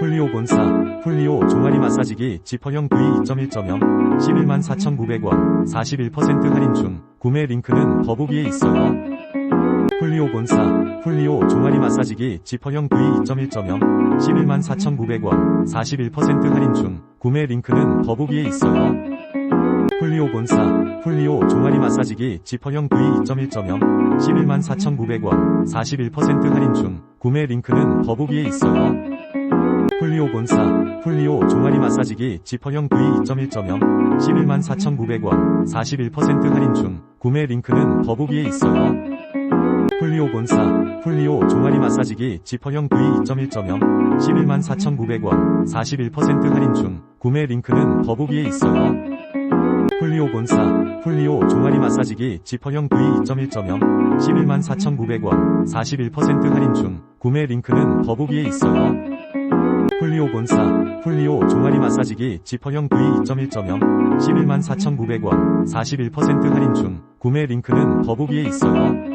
훌리오 본사, 훌리오 종아리 마사지기 지퍼형 V 2.1.0 11만 4,900원 41% 할인 중 구매 링크는 더보기에 있어요. 훌리오 본사, 훌리오 종아리 마사지기 지퍼형 V 2.1.0 11만 4,900원 41% 할인 중 구매 링크는 더보기에 있어요. 훌리오 본사, 훌리오 종아리 마사지기 지퍼형 V 2.1.0 11만 4,900원 41% 할인 중 구매 링크는 더보기에 있어요. 훌리오 본사, 훌리오 종아리 마사지기 지퍼형 V 2.1.0 11만 4,900원 41% 할인 중 구매 링크는 더보기에 있어요. 훌리오 본사, 훌리오 종아리 마사지기 지퍼형 V 2.1.0 11만 4,900원 41% 할인 중 구매 링크는 더보기에 있어요. 훌리오 본사, 훌리오 종아리 마사지기 지퍼형 V 2.1.0 11만 4,900원 41% 할인 중 구매 링크는 더보기에 있어요. 훌리오 본사, 훌리오 종아리 마사지기 지퍼형 V 2.1.0 11만 4,900원 41% 할인 중 구매 링크는 더보기에 있어요.